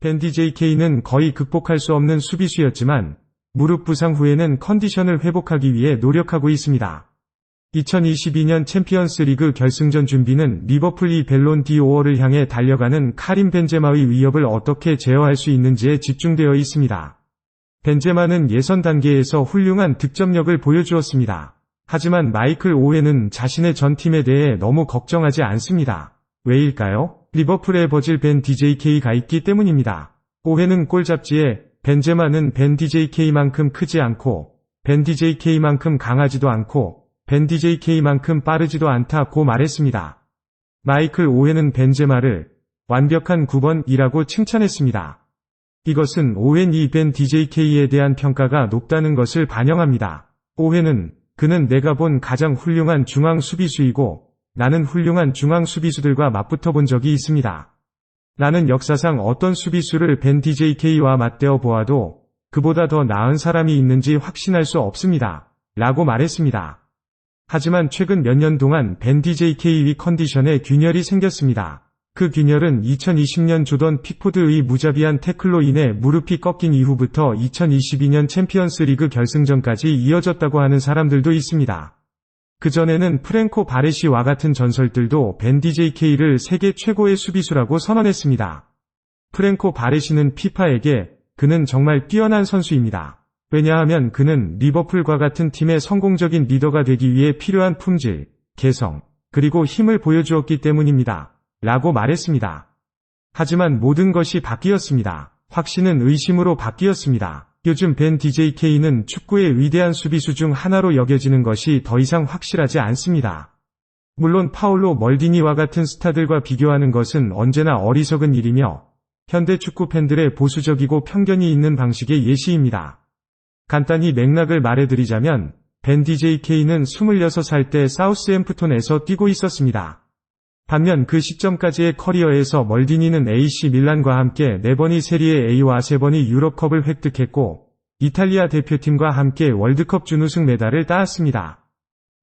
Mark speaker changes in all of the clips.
Speaker 1: 밴디 JK는 거의 극복할 수 없는 수비수였지만 무릎 부상 후에는 컨디션을 회복하기 위해 노력하고 있습니다. 2022년 챔피언스 리그 결승전 준비는 리버풀이 벨론 디오어를 향해 달려가는 카림 벤제마의 위협을 어떻게 제어할 수 있는지에 집중되어 있습니다. 벤제마는 예선 단계에서 훌륭한 득점력을 보여주었습니다. 하지만 마이클 오웬은 자신의 전 팀에 대해 너무 걱정하지 않습니다. 왜일까요? 리버풀에 버질 벤 DJK가 있기 때문입니다. 오웬은 골 잡지에 벤제마는 벤 DJK만큼 크지 않고 벤 DJK만큼 강하지도 않고 벤 DJK만큼 빠르지도 않다고 말했습니다. 마이클 오웬은 벤제마를 완벽한 9번이라고 칭찬했습니다. 이것은 오웬이 벤 DJK에 대한 평가가 높다는 것을 반영합니다. 오웬은 그는 내가 본 가장 훌륭한 중앙 수비수이고 나는 훌륭한 중앙 수비수들과 맞붙어 본 적이 있습니다. 나는 역사상 어떤 수비수를 벤 DJK와 맞대어 보아도 그보다 더 나은 사람이 있는지 확신할 수 없습니다. 라고 말했습니다. 하지만 최근 몇 년 동안 벤 DJK의 컨디션에 균열이 생겼습니다. 그 균열은 2020년 조던 픽포드의 무자비한 태클로 인해 무릎이 꺾인 이후부터 2022년 챔피언스 리그 결승전까지 이어졌다고 하는 사람들도 있습니다. 그전에는 프랭코 바레시와 같은 전설들도 벤 DJK를 세계 최고의 수비수라고 선언했습니다. 프랭코 바레시는 피파에게 그는 정말 뛰어난 선수입니다. 왜냐하면 그는 리버풀과 같은 팀의 성공적인 리더가 되기 위해 필요한 품질, 개성, 그리고 힘을 보여주었기 때문입니다. 라고 말했습니다. 하지만 모든 것이 바뀌었습니다. 확신은 의심으로 바뀌었습니다. 요즘 벤 DJK는 축구의 위대한 수비수 중 하나로 여겨지는 것이 더 이상 확실하지 않습니다. 물론 파울로 멀디니와 같은 스타들과 비교하는 것은 언제나 어리석은 일이며 현대 축구 팬들의 보수적이고 편견이 있는 방식의 예시입니다. 간단히 맥락을 말해드리자면 벤 DJK는 26살 때 사우스앰프톤에서 뛰고 있었습니다. 반면 그 시점까지의 커리어에서 멀디니는 AC 밀란과 함께 4번이 세리에 A와 3번이 유럽컵을 획득했고 이탈리아 대표팀과 함께 월드컵 준우승 메달을 따았습니다.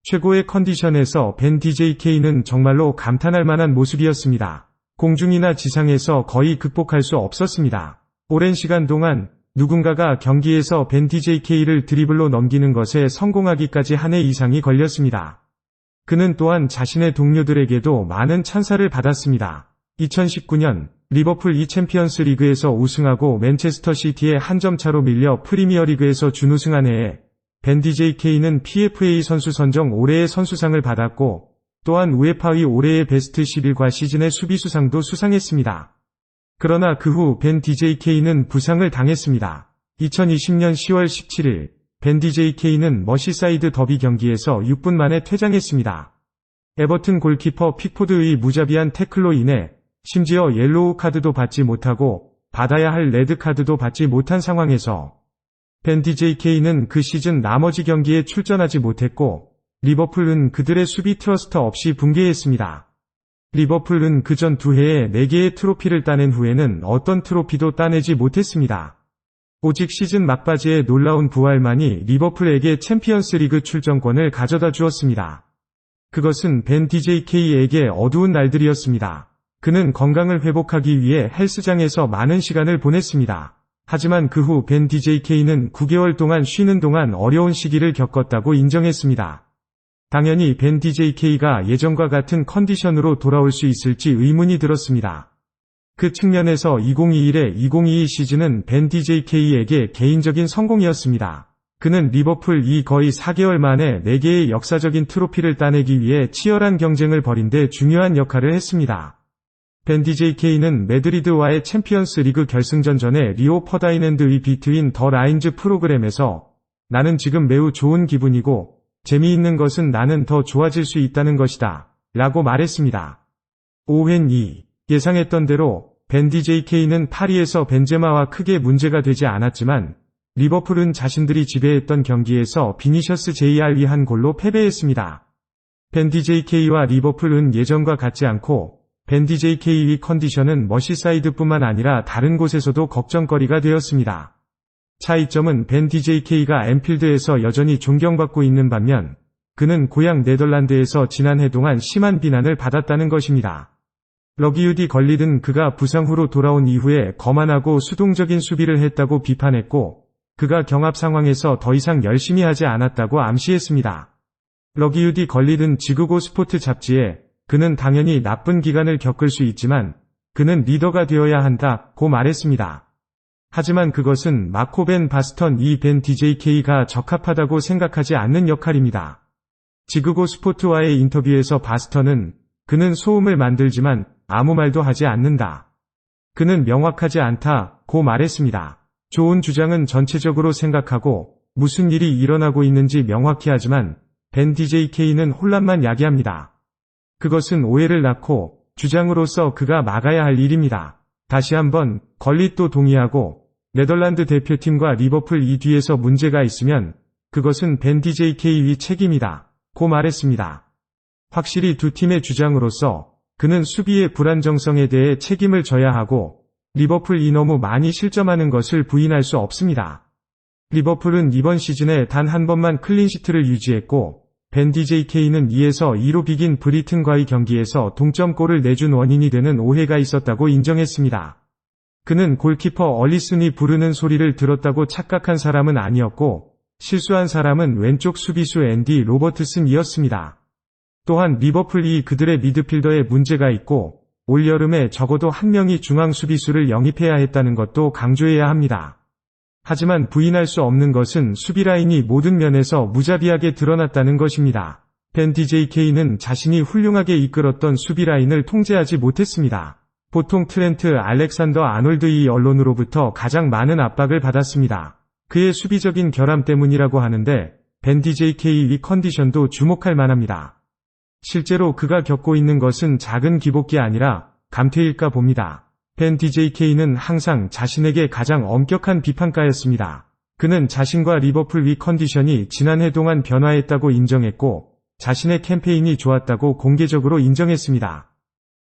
Speaker 1: 최고의 컨디션에서 벤 DJK는 정말로 감탄할 만한 모습이었습니다. 공중이나 지상에서 거의 극복할 수 없었습니다. 오랜 시간 동안 누군가가 경기에서 벤 DJK를 드리블로 넘기는 것에 성공하기까지 한 해 이상이 걸렸습니다. 그는 또한 자신의 동료들에게도 많은 찬사를 받았습니다. 2019년 리버풀 이 챔피언스 리그에서 우승하고 맨체스터 시티에 한 점 차로 밀려 프리미어 리그에서 준우승한 해에 벤 DJK는 PFA 선수 선정 올해의 선수상을 받았고 또한 우에파의 올해의 베스트 11과 시즌의 수비수상도 수상했습니다. 그러나 그 후 벤 DJK는 부상을 당했습니다. 2020년 10월 17일 벤 DJK는 머시사이드 더비 경기에서 6분 만에 퇴장했습니다. 에버튼 골키퍼 픽포드의 무자비한 태클로 인해 심지어 옐로우 카드도 받지 못하고 받아야 할 레드 카드도 받지 못한 상황에서 벤 DJK는 그 시즌 나머지 경기에 출전하지 못했고 리버풀은 그들의 수비 트러스터 없이 붕괴했습니다. 리버풀은 그전 두 해에 4개의 트로피를 따낸 후에는 어떤 트로피도 따내지 못했습니다. 오직 시즌 막바지의 놀라운 부활만이 리버풀에게 챔피언스 리그 출전권을 가져다 주었습니다. 그것은 벤 DJK에게 어두운 날들이었습니다. 그는 건강을 회복하기 위해 헬스장에서 많은 시간을 보냈습니다. 하지만 그 후 벤 DJK는 9개월 동안 쉬는 동안 어려운 시기를 겪었다고 인정했습니다. 당연히 벤 DJK가 예전과 같은 컨디션으로 돌아올 수 있을지 의문이 들었습니다. 그 측면에서 2021의 2022 시즌은 벤 DJK에게 개인적인 성공이었습니다. 그는 리버풀 이 거의 4개월 만에 4개의 역사적인 트로피를 따내기 위해 치열한 경쟁을 벌인 데 중요한 역할을 했습니다. 벤 DJK는 메드리드와의 챔피언스 리그 결승전 전에 리오 퍼다이랜드의 비트윈 더 라인즈 프로그램에서 나는 지금 매우 좋은 기분이고 재미있는 것은 나는 더 좋아질 수 있다는 것이다. 라고 말했습니다. 오웬 2 예상했던 대로 벤 DJK는 파리에서 벤제마와 크게 문제가 되지 않았지만 리버풀은 자신들이 지배했던 경기에서 비니셔스 JR위 한 골로 패배했습니다. 벤 DJK와 리버풀은 예전과 같지 않고 벤 DJK의 컨디션은 머시사이드뿐만 아니라 다른 곳에서도 걱정거리가 되었습니다. 차이점은 벤 DJK가 엠필드에서 여전히 존경받고 있는 반면 그는 고향 네덜란드에서 지난해 동안 심한 비난을 받았다는 것입니다. 러기우디 걸리든 그가 부상 후로 돌아온 이후에 거만하고 수동적인 수비를 했다고 비판했고 그가 경합 상황에서 더 이상 열심히 하지 않았다고 암시했습니다. 러기우디 걸리든 지구고 스포트 잡지에 그는 당연히 나쁜 기간을 겪을 수 있지만 그는 리더가 되어야 한다고 말했습니다. 하지만 그것은 마코벤 바스턴 이벤 DJK가 적합하다고 생각하지 않는 역할입니다. 지구고 스포트와의 인터뷰에서 바스턴은 그는 소음을 만들지만 아무 말도 하지 않는다. 그는 명확하지 않다고 말했습니다. 좋은 주장은 전체적으로 생각하고 무슨 일이 일어나고 있는지 명확히 하지만 벤 DJK는 혼란만 야기합니다. 그것은 오해를 낳고 주장으로서 그가 막아야 할 일입니다. 다시 한번 걸릿도 동의하고 네덜란드 대표팀과 리버풀 이 뒤에서 문제가 있으면 그것은 벤 DJK 위 책임이다. 고 말했습니다. 확실히 두 팀의 주장으로서 그는 수비의 불안정성에 대해 책임을 져야 하고 리버풀이 너무 많이 실점하는 것을 부인할 수 없습니다. 리버풀은 이번 시즌에 단 한 번만 클린시트를 유지했고 벤 DJK는 2에서 2로 비긴 브리튼과의 경기에서 동점골을 내준 원인이 되는 오해가 있었다고 인정했습니다. 그는 골키퍼 얼리슨이 부르는 소리를 들었다고 착각한 사람은 아니었고 실수한 사람은 왼쪽 수비수 앤디 로버트슨이었습니다. 또한 리버풀이 그들의 미드필더에 문제가 있고 올여름에 적어도 한 명이 중앙 수비수를 영입해야 했다는 것도 강조해야 합니다. 하지만 부인할 수 없는 것은 수비라인이 모든 면에서 무자비하게 드러났다는 것입니다. 벤 DJK는 자신이 훌륭하게 이끌었던 수비라인을 통제하지 못했습니다. 보통 트렌트 알렉산더 아놀드 이 언론으로부터 가장 많은 압박을 받았습니다. 그의 수비적인 결함 때문이라고 하는데 벤 DJK 위 컨디션도 주목할 만합니다. 실제로 그가 겪고 있는 것은 작은 기복이 아니라 감퇴일까 봅니다. 벤 DJK는 항상 자신에게 가장 엄격한 비판가였습니다. 그는 자신과 리버풀 위 컨디션이 지난해 동안 변화했다고 인정했고 자신의 캠페인이 좋았다고 공개적으로 인정했습니다.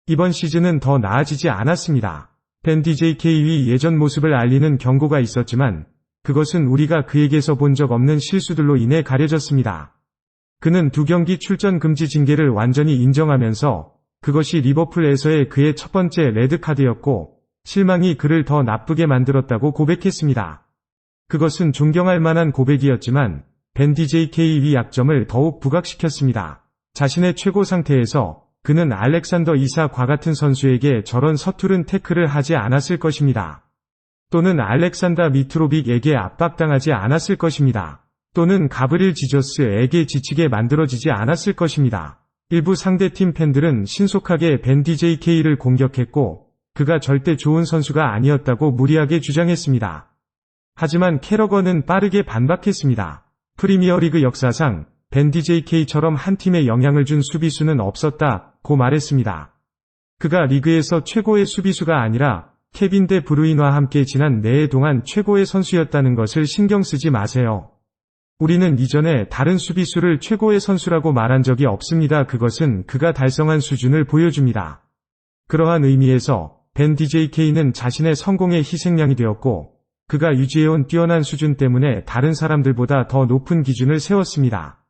Speaker 1: 이번 시즌은 더 나아지지 않았습니다. 벤 DJK 위 예전 모습을 알리는 경고가 있었지만 그것은 우리가 그에게서 본 적 없는 실수들로 인해 가려졌습니다. 그는 두 경기 출전 금지 징계를 완전히 인정하면서 그것이 리버풀에서의 그의 첫 번째 레드카드였고 실망이 그를 더 나쁘게 만들었다고 고백했습니다. 그것은 존경할 만한 고백이었지만 벤 DJK 위 약점을 더욱 부각시켰습니다. 자신의 최고 상태에서 그는 알렉산더 이사과 같은 선수에게 저런 서투른 태클을 하지 않았을 것입니다. 또는 알렉산더 미트로빅에게 압박당하지 않았을 것입니다. 또는 가브릴 지저스에게 지치게 만들어지지 않았을 것입니다. 일부 상대팀 팬들은 신속하게 벤 DJK를 공격했고 그가 절대 좋은 선수가 아니었다고 무리하게 주장했습니다. 하지만 캐러건은 빠르게 반박했습니다. 프리미어리그 역사상 벤 DJK처럼 한 팀에 영향을 준 수비수는 없었다 고 말했습니다. 그가 리그에서 최고의 수비수가 아니라 케빈 데 브루인과 함께 지난 4해 동안 최고의 선수였다는 것을 신경 쓰지 마세요. 우리는 이전에 다른 수비수를 최고의 선수라고 말한 적이 없습니다. 그것은 그가 달성한 수준을 보여줍니다. 그러한 의미에서 벤 DJK는 자신의 성공의 희생양이 되었고 그가 유지해온 뛰어난 수준 때문에 다른 사람들보다 더 높은 기준을 세웠습니다.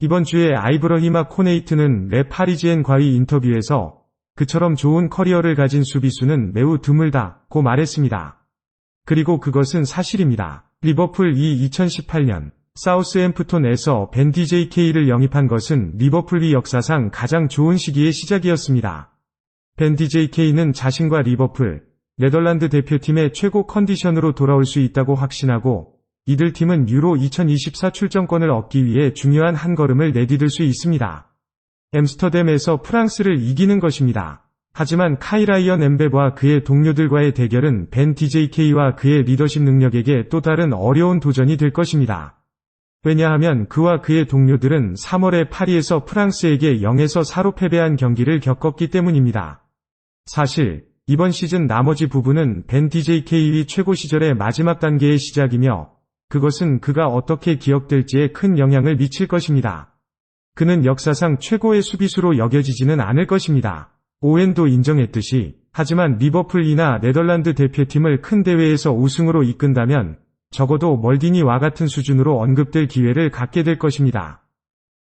Speaker 1: 이번 주에 아이브러히마 코네이트는 레 파리지엔 과의 인터뷰에서 그처럼 좋은 커리어를 가진 수비수는 매우 드물다고 말했습니다. 그리고 그것은 사실입니다. 리버풀 이 2018년 사우스앰프톤에서 벤 DJK를 영입한 것은 리버풀이 역사상 가장 좋은 시기의 시작이었습니다. 벤 DJK는 자신과 리버풀, 네덜란드 대표팀의 최고 컨디션으로 돌아올 수 있다고 확신하고 이들 팀은 유로 2024 출전권을 얻기 위해 중요한 한 걸음을 내디딜 수 있습니다. 엠스터댐에서 프랑스를 이기는 것입니다. 하지만 카이라이언 엠베와 그의 동료들과의 대결은 벤 DJK와 그의 리더십 능력에게 또 다른 어려운 도전이 될 것입니다. 왜냐하면 그와 그의 동료들은 3월에 파리에서 프랑스에게 0에서 4로 패배한 경기를 겪었기 때문입니다. 사실 이번 시즌 나머지 부분은 벤 DJK의 최고 시절의 마지막 단계의 시작이며 그것은 그가 어떻게 기억될지에 큰 영향을 미칠 것입니다. 그는 역사상 최고의 수비수로 여겨지지는 않을 것입니다. 오웬도 인정했듯이 하지만 리버풀이나 네덜란드 대표팀을 큰 대회에서 우승으로 이끈다면 적어도 멀디니와 같은 수준으로 언급될 기회를 갖게 될 것입니다.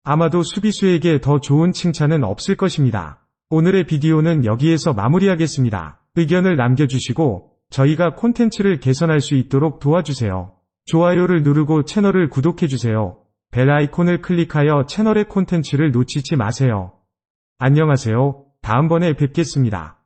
Speaker 1: 아마도 수비수에게 더 좋은 칭찬은 없을 것입니다. 오늘의 비디오는 여기에서 마무리하겠습니다. 의견을 남겨주시고 저희가 콘텐츠를 개선할 수 있도록 도와주세요. 좋아요를 누르고 채널을 구독해주세요. 벨 아이콘을 클릭하여 채널의 콘텐츠를 놓치지 마세요. 안녕하세요. 다음번에 뵙겠습니다.